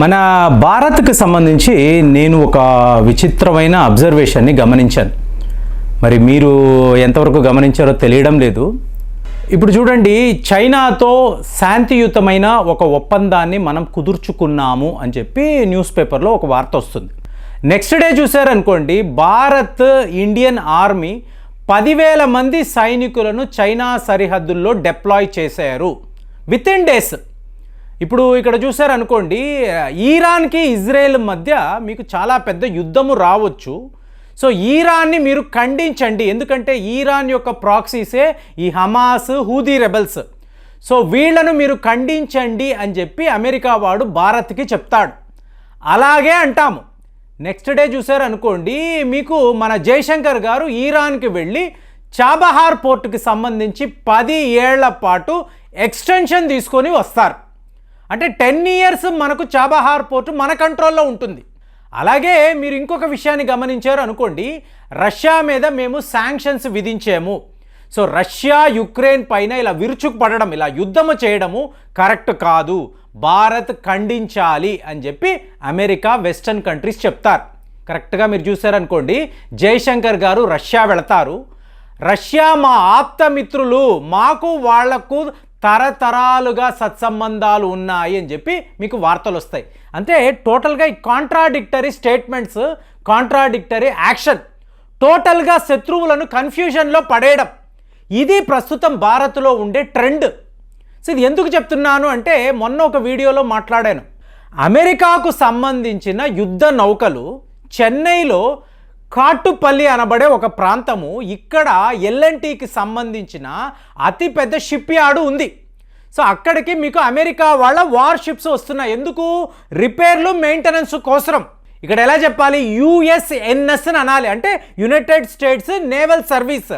మన భారత్కి సంబంధించి నేను ఒక విచిత్రమైన అబ్జర్వేషన్ని గమనించాను. మరి మీరు ఎంతవరకు గమనించారో తెలియడం లేదు. ఇప్పుడు చూడండి చైనాతో శాంతియుతమైన ఒక ఒప్పందాన్ని మనం కుదుర్చుకున్నాము అని చెప్పి న్యూస్ పేపర్లో ఒక వార్త వస్తుంది. నెక్స్ట్ డే చూసారనుకోండి భారత్ ఇండియన్ ఆర్మీ పదివేల మంది సైనికులను చైనా సరిహద్దుల్లో డిప్లాయ్ చేశారు. విత్ ఇన్ డేస్ ఇప్పుడు ఇక్కడ చూసారనుకోండి ఈరాన్కి ఇజ్రాయెల్ మధ్య మీకు చాలా పెద్ద యుద్ధము రావచ్చు. సో ఈరాన్ని మీరు ఖండించండి. ఎందుకంటే ఈరాన్ యొక్క ప్రాక్సీసే ఈ హమాస్ హూదీ రెబల్స్. సో వీళ్ళను మీరు ఖండించండి అని చెప్పి అమెరికా వాడు భారత్కి చెప్తాడు. అలాగే అంటాము. నెక్స్ట్ డే చూసారనుకోండి మీకు మన జయశంకర్ గారు ఈరాన్కి వెళ్ళి చాబహార్ పోర్టుకి సంబంధించి పది ఏళ్ళ పాటు ఎక్స్టెన్షన్ తీసుకొని వస్తారు. అంటే టెన్ ఇయర్స్ మనకు చాబహార్ పోర్టు మన కంట్రోల్లో ఉంటుంది. అలాగే మీరు ఇంకొక విషయాన్ని గమనించారు అనుకోండి రష్యా మీద మేము శాంక్షన్స్ విధించాము. సో రష్యా యుక్రెయిన్ పైన ఇలా విరుచుకుపడడం ఇలా యుద్ధము చేయడము కరెక్ట్ కాదు. భారత్ ఖండించాలి అని చెప్పి అమెరికా వెస్టర్న్ కంట్రీస్ చెప్తారు. కరెక్ట్గా మీరు చూసారనుకోండి జయశంకర్ గారు రష్యా వెళతారు. రష్యా మా ఆప్త మిత్రులు మాకు వాళ్ళకు తరతరాలుగా సత్సంబంధాలు ఉన్నాయి అని చెప్పి మీకు వార్తలు వస్తాయి. అంటే టోటల్గా ఈ కాంట్రాడిక్టరీ స్టేట్మెంట్స్ కాంట్రాడిక్టరీ యాక్షన్ టోటల్గా శత్రువులను కన్ఫ్యూజన్లో పడేయడం ఇది ప్రస్తుతం భారత్లో ఉండే ట్రెండ్. సో ఇది ఎందుకు చెప్తున్నాను అంటే మొన్న ఒక వీడియోలో మాట్లాడాను. అమెరికాకు సంబంధించిన యుద్ధ నౌకలు చెన్నైలో కాటుపల్లి అనబడే ఒక ప్రాంతము ఇక్కడ ఎల్ఎన్టీకి సంబంధించిన అతిపెద్ద షిప్ యార్డు ఉంది. సో అక్కడికి మీకు అమెరికా వాళ్ళ వార్ షిప్స్ వస్తున్నాయి. ఎందుకు? రిపేర్లు మెయింటెనెన్స్ కోసం ఇక్కడ ఎలా చెప్పాలి? యుఎస్ఎన్ఎస్ అని అనాలి. అంటే యునైటెడ్ స్టేట్స్ నేవల్ సర్వీస్.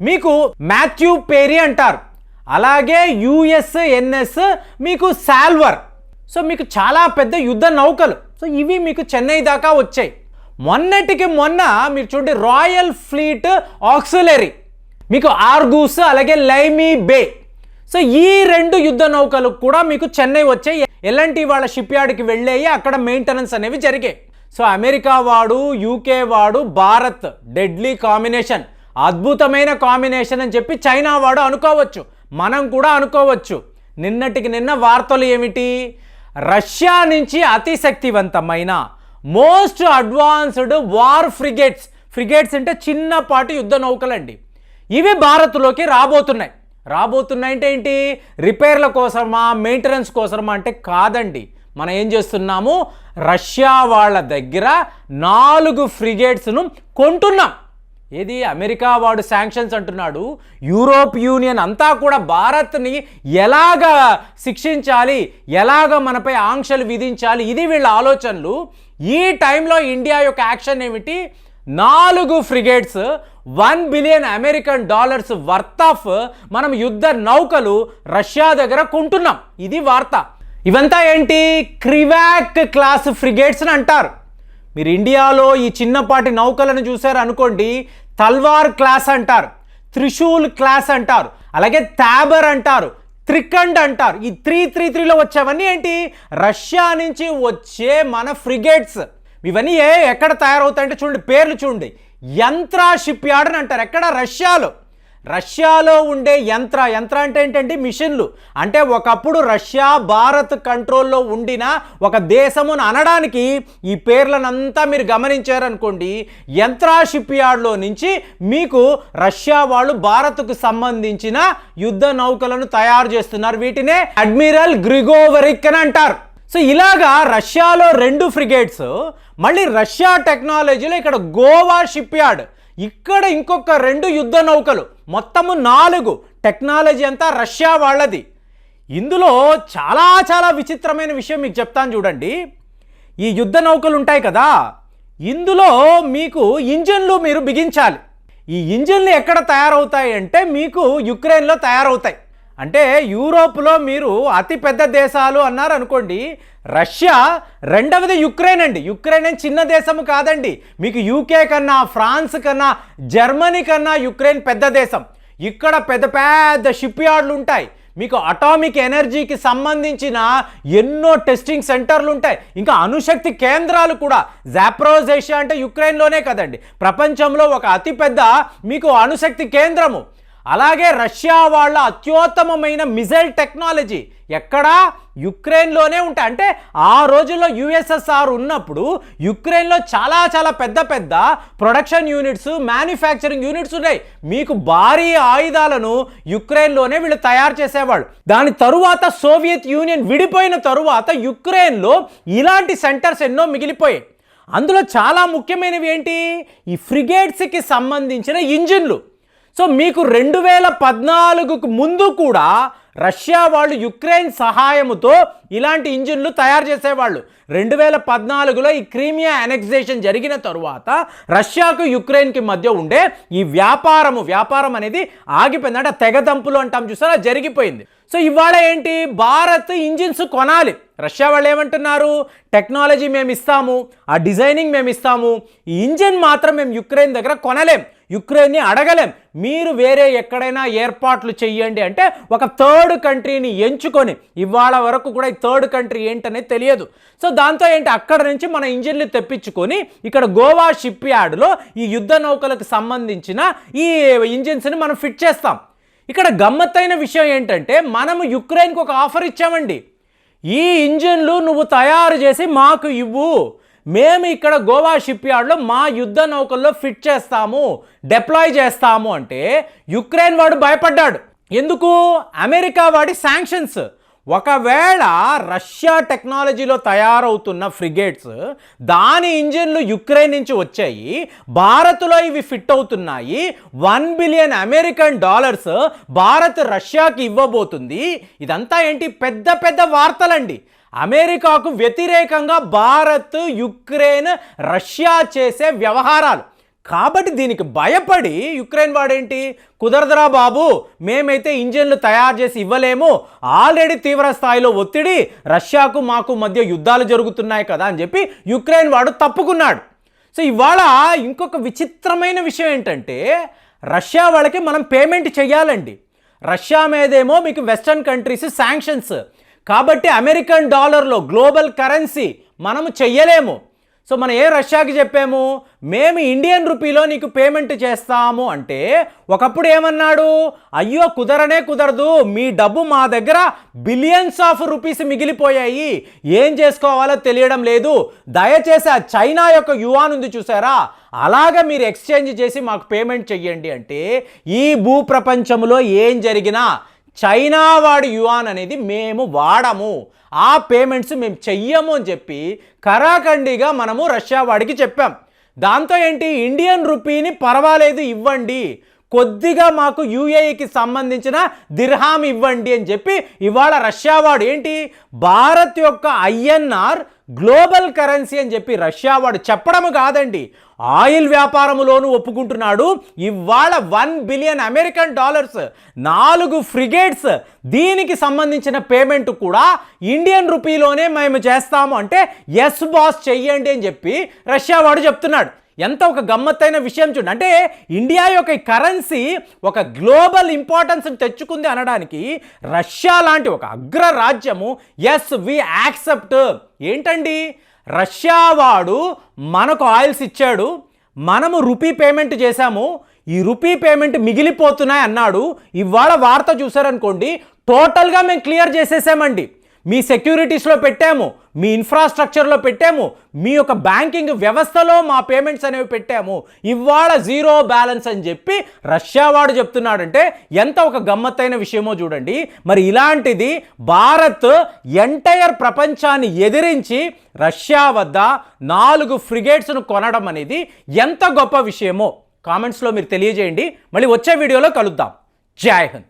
మీకు మాథ్యూ పేరీ అంటారు. అలాగే యుఎస్ఎన్ఎస్ మీకు సాల్వర్ సో మీకు చాలా పెద్ద యుద్ధ నౌకలు. సో ఇవి మీకు చెన్నై దాకా వచ్చాయి. మొన్నటికి మొన్న మీరు చూడండి రాయల్ ఫ్లీట్ ఆక్సిలరీ మీకు ఆర్గూస్ అలాగే లైమీ బే సో ఈ రెండు యుద్ధ నౌకలు కూడా మీకు చెన్నై వచ్చాయి ఎలాంటి వాళ్ళ షిప్ యార్డ్కి వెళ్ళాయి అక్కడ మెయింటెనెన్స్ అనేవి జరిగాయి. సో అమెరికా వాడు యూకే వాడు భారత్ డెడ్లీ కాంబినేషన్ అద్భుతమైన కాంబినేషన్ అని చెప్పి చైనా వాడు అనుకోవచ్చు. మనం కూడా అనుకోవచ్చు. నిన్నటికి నిన్న వార్తలు ఏమిటి? రష్యా నుంచి అతి శక్తివంతమైన most advanced war frigates. Frigates అంటే చిన్నపాటి యుద్ధ నౌకలండి. ఇవి భారత్లోకి రాబోతున్నాయి. రాబోతున్నాయి అంటే ఏంటి? రిపేర్ల కోసమా మెయింటెనెన్స్ కోసమా అంటే కాదండి. మనం ఏం చేస్తున్నాము? రష్యా వాళ్ళ దగ్గర నాలుగు ఫ్రిగేట్స్ను కొంటున్నాం. ఏది? అమెరికా వాడు శాంక్షన్స్ అంటున్నాడు. యూరోప్ యూనియన్ అంతా కూడా భారత్ని ఎలాగ శిక్షించాలి? ఎలాగ మనపై ఆంక్షలు విధించాలి? ఇది వీళ్ళ ఆలోచనలు. ఈ టైంలో ఇండియా యొక్క యాక్షన్ ఏమిటి? నాలుగు frigates one billion American dollars worth of మనం యుద్ధ నౌకలు రష్యా దగ్గర కొంటున్నాం. ఇది వార్త. ఇవంతా ఏంటి? క్రివాక్ క్లాస్ ఫ్రిగేట్స్ అని అంటారు. మీరు ఇండియాలో ఈ చిన్నపాటి నౌకలను చూశారు అనుకోండి తల్వార్ క్లాస్ అంటారు త్రిశూల్ క్లాస్ అంటారు అలాగే తాబర్ అంటారు త్రికండ్ అంటారు. ఈ త్రీ త్రీ త్రీలో వచ్చేవన్నీ ఏంటి? రష్యా నుంచి వచ్చే మన ఫ్రిగేట్స్. ఇవన్నీ ఏ ఎక్కడ తయారవుతాయంటే చూడండి పేర్లు చూడండి. యంత్రా షిప్ యార్డ్ అని అంటారు. ఎక్కడ? రష్యాలో. రష్యాలో ఉండే యంత్ర యంత్ర అంటే ఏంటంటే మిషన్లు. అంటే ఒకప్పుడు రష్యా భారత్ కంట్రోల్లో ఉండిన ఒక దేశమును అనడానికి ఈ పేర్లనంతా మీరు గమనించారనుకోండి యంత్రా షిప్ యార్డ్లో నుంచి మీకు రష్యా వాళ్ళు భారత్కు సంబంధించిన యుద్ధ నౌకలను తయారు చేస్తున్నారు. వీటినే అడ్మిరల్ గ్రిగోవరిక్ అని అంటారు. సో ఇలాగా రష్యాలో రెండు ఫ్రిగేట్స్ మళ్ళీ రష్యా టెక్నాలజీలో ఇక్కడ గోవా షిప్ యార్డ్ ఇక్కడ ఇంకొక రెండు యుద్ధ నౌకలు. మొత్తము నాలుగు. టెక్నాలజీ అంతా రష్యా వాళ్ళది. ఇందులో చాలా చాలా విచిత్రమైన విషయం మీకు చెప్తాను చూడండి. ఈ యుద్ధ నౌకలు ఉంటాయి కదా ఇందులో మీకు ఇంజన్లు మీరు బిగించాలి. ఈ ఇంజన్లు ఎక్కడ తయారవుతాయి అంటే మీకు యుక్రెయిన్లో తయారవుతాయి. అంటే యూరోప్లో మీరు అతి పెద్ద దేశాలు అన్నారు అనుకోండి రష్యా రెండవది యుక్రెయిన్ అండి. యుక్రెయిన్ అని చిన్న దేశము కాదండి. మీకు యూకే కన్నా ఫ్రాన్స్ కన్నా జర్మనీ కన్నా యుక్రెయిన్ పెద్ద దేశం. ఇక్కడ పెద్ద పెద్ద షిప్ యార్డ్లు ఉంటాయి. మీకు అటామిక్ ఎనర్జీకి సంబంధించిన ఎన్నో టెస్టింగ్ సెంటర్లు ఉంటాయి. ఇంకా అణుశక్తి కేంద్రాలు కూడా. జాప్రోజేషియా అంటే యుక్రెయిన్లోనే కదండి. ప్రపంచంలో ఒక అతిపెద్ద మీకు అణుశక్తి కేంద్రము. అలాగే రష్యా వాళ్ళ అత్యుత్తమమైన మిజైల్ టెక్నాలజీ ఎక్కడా యుక్రెయిన్లోనే ఉంటాయి అంటే ఆ రోజుల్లో యుఎస్ఎస్ఆర్ ఉన్నప్పుడు యుక్రెయిన్లో చాలా చాలా పెద్ద పెద్ద ప్రొడక్షన్ యూనిట్స్ మ్యానుఫ్యాక్చరింగ్ యూనిట్స్ ఉన్నాయి. మీకు భారీ ఆయుధాలను యుక్రెయిన్లోనే వీళ్ళు తయారు చేసేవాళ్ళు. దాని తరువాత సోవియత్ యూనియన్ విడిపోయిన తరువాత యుక్రెయిన్లో ఇలాంటి సెంటర్స్ ఎన్నో మిగిలిపోయాయి. అందులో చాలా ముఖ్యమైనవి ఏంటి? ఈ ఫ్రిగేట్స్కి సంబంధించిన ఇంజిన్లు. సో మీకు రెండు వేల పద్నాలుగుకు ముందు కూడా రష్యా వాళ్ళు యుక్రెయిన్ సహాయముతో ఇలాంటి ఇంజిన్లు తయారు చేసేవాళ్ళు. రెండు వేల పద్నాలుగులో ఈ క్రీమియా అనెక్సేషన్ జరిగిన తరువాత రష్యాకు యుక్రెయిన్కి మధ్య ఉండే ఈ వ్యాపారము వ్యాపారం అనేది ఆగిపోయింది అంటే తెగదంపులు అంటాం చూసారా? జరిగిపోయింది. సో ఇవాళ ఏంటి? భారత్ ఇంజిన్స్ కొనాలి. రష్యా వాళ్ళు ఏమంటున్నారు? టెక్నాలజీ మేము ఇస్తాము ఆ డిజైనింగ్ మేము ఇస్తాము ఈ ఇంజిన్ మాత్రం మేము యుక్రెయిన్ దగ్గర కొనలేం. యుక్రెయిన్ని అడగలేం. మీరు వేరే ఎక్కడైనా ఏర్పాట్లు చెయ్యండి అంటే ఒక థర్డ్ కంట్రీని ఎంచుకొని ఇవాళ వరకు కూడా ఈ థర్డ్ కంట్రీ ఏంటనేది తెలియదు. సో దాంతో ఏంటి? అక్కడ నుంచి మన ఇంజిన్లు తెప్పించుకొని ఇక్కడ గోవా షిప్ యార్డ్లో ఈ యుద్ధ నౌకలకు సంబంధించిన ఈ ఇంజిన్స్ని మనం ఫిట్ చేస్తాం. ఇక్కడ గమ్మత్తైన విషయం ఏంటంటే మనము యుక్రెయిన్కి ఒక ఆఫర్ ఇచ్చామండి. ఈ ఇంజిన్లు నువ్వు తయారు చేసి మాకు ఇవ్వు. మేము ఇక్కడ గోవా షిప్ యార్డ్లో మా యుద్ధ నౌకల్లో ఫిట్ చేస్తాము డిప్లాయ్ చేస్తాము అంటే యుక్రెయిన్ వాడు భయపడ్డాడు. ఎందుకు? అమెరికా వాడి శాంక్షన్స్ ఒకవేళ రష్యా టెక్నాలజీలో తయారవుతున్న ఫ్రిగేట్స్ దాని ఇంజిన్లు యుక్రెయిన్ నుంచి వచ్చాయి భారత్లో ఇవి ఫిట్ అవుతున్నాయి one billion American dollars Bharat రష్యాకి ఇవ్వబోతుంది. ఇదంతా ఏంటి? పెద్ద పెద్ద వార్తలండి. అమెరికాకు వ్యతిరేకంగా భారత్ యుక్రెయిన్ రష్యా చేసే వ్యవహారాలు. కాబట్టి దీనికి భయపడి యుక్రెయిన్ వాడేంటి? కుదరదురా బాబు మేమైతే ఇంజన్లు తయారు చేసి ఇవ్వలేము. ఆల్రెడీ తీవ్ర స్థాయిలో ఒత్తిడి రష్యాకు మాకు మధ్య యుద్ధాలు జరుగుతున్నాయి కదా అని చెప్పి యుక్రెయిన్ వాడు తప్పుకున్నాడు. సో ఇవాళ ఇంకొక విచిత్రమైన విషయం ఏంటంటే రష్యా వాళ్ళకి మనం పేమెంట్ చేయాలండి రష్యా మీదేమో మీకు వెస్టర్న్ కంట్రీస్ శాంక్షన్స్ కాబట్టి అమెరికన్ డాలర్లో గ్లోబల్ కరెన్సీ మనము చెయ్యలేము. సో మనం ఏ రష్యాకి చెప్పాము? మేము ఇండియన్ రూపీలో నీకు పేమెంట్ చేస్తాము అంటే ఒకప్పుడు ఏమన్నాడు? అయ్యో కుదరనే కుదరదు. మీ డబ్బు మా దగ్గర బిలియన్స్ ఆఫ్ రూపీస్ మిగిలిపోయాయి. ఏం చేసుకోవాలో తెలియడం లేదు. దయచేసి ఆ చైనా యొక్క యువాన్ ఉంది చూసారా? అలాగ మీరు ఎక్స్చేంజ్ చేసి మాకు పేమెంట్ చెయ్యండి అంటే ఈ భూప్రపంచంలో ఏం జరిగినా చైనా వాడు యువాన్ అనేది మేము వాడము. ఆ పేమెంట్స్ మేము చెయ్యము అని చెప్పి కరాఖండిగా మనము రష్యా వాడికి చెప్పాం. దాంతో ఏంటి? ఇండియన్ రూపీని పర్వాలేదు ఇవ్వండి. కొద్దిగా మాకు యూఏఈకి సంబంధించిన దిర్హాం ఇవ్వండి అని చెప్పి ఇవాళ రష్యా వాడు ఏంటి? భారత్ యొక్క ఐఎన్ఆర్ గ్లోబల్ కరెన్సీ అని చెప్పి రష్యా వాడు చెప్పడము కాదండి. ఆయిల్ వ్యాపారములోనూ ఒప్పుకుంటున్నాడు. ఇవాళ వన్ బిలియన్ అమెరికన్ డాలర్స్ నాలుగు ఫ్రిగేట్స్ దీనికి సంబంధించిన పేమెంట్ కూడా ఇండియన్ రూపీలోనే మేము చేస్తాము అంటే ఎస్ బాస్ చెయ్యండి అని చెప్పి రష్యా వాడు చెప్తున్నాడు. ఎంత ఒక గమ్మత్తైన విషయం చూడండి. అంటే ఇండియా యొక్క కరెన్సీ ఒక గ్లోబల్ ఇంపార్టెన్స్ తెచ్చుకుంది అనడానికి రష్యా లాంటి ఒక అగ్ర రాజ్యము ఎస్ వి యాక్సెప్ట్. ఏంటండి? రష్యా వాడు మనకు ఆయిల్స్ ఇచ్చాడు మనము రూపీ పేమెంట్ చేశాము ఈ రూపీ పేమెంట్ మిగిలిపోతున్నాయి అన్నాడు. ఇవాళ వార్త చూసారనుకోండి టోటల్గా మేము క్లియర్ చేసేసామండి. మీ సెక్యూరిటీస్లో పెట్టాము మీ ఇన్ఫ్రాస్ట్రక్చర్లో పెట్టాము మీ యొక్క బ్యాంకింగ్ వ్యవస్థలో మా పేమెంట్స్ అనేవి పెట్టాము. ఇవాళ జీరో బ్యాలెన్స్ అని చెప్పి రష్యా వాడు చెప్తున్నాడంటే ఎంత ఒక గమ్మత్తైన విషయమో చూడండి. మరి ఇలాంటిది భారత్ ఎంటైర్ ప్రపంచాన్ని ఎదిరించి రష్యా వద్ద నాలుగు ఫ్రిగేట్స్ను కొనడం అనేది ఎంత గొప్ప విషయమో కామెంట్స్లో మీరు తెలియజేయండి. మళ్ళీ వచ్చే వీడియోలో కలుద్దాం. జై హింద్.